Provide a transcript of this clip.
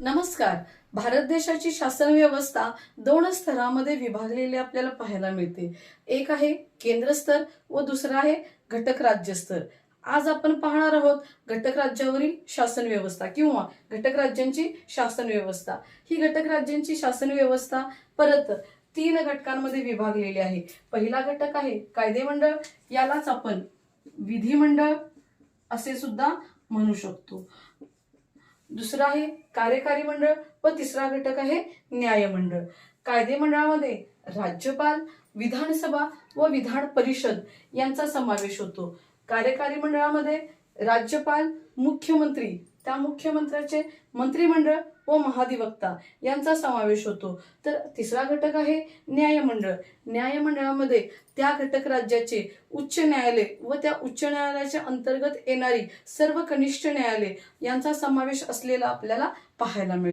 नमस्कार. भारत देशाची शासन व्यवस्था दोन स्तरामध्ये विभागलेली आपल्याला पाहायला मिळते. एक आहे केंद्र स्तर व दुसरा आहे घटक राज्य स्तर. आज आपण पाहणार आहोत घटक राज्यावरील शासन व्यवस्था किंवा घटक राज्यांची शासन व्यवस्था ही घटक राज्यांची शासन व्यवस्था परत तीन घटकांमध्ये विभागलेली आहे. पहिला घटक आहे कायदेमंडळ. यालाच आपण विधिमंडळ असे सुद्धा म्हणू शकतो. दुसरा आहे कार्यकारी मंडळ व तिसरा घटक आहे न्यायमंडळ कायदेमंडळामध्ये राज्यपाल विधानसभा व विधान परिषद यांचा समावेश होतो. कार्यकारी मंडळामध्ये राज्यपाल मुख्यमंत्री त्या मुख्यमंत्र्याचे मंत्रिमंडळ व महाधिवक्ता यांचा समावेश होतो. तर तिसरा घटक आहे न्यायमंडळ. न्यायमंडळामध्ये त्या घटक राज्याचे उच्च न्यायालय व त्या उच्च न्यायालयाच्या अंतर्गत येणारी सर्व कनिष्ठ न्यायालय यांचा समावेश असलेला आपल्याला पाहायला मिळतो.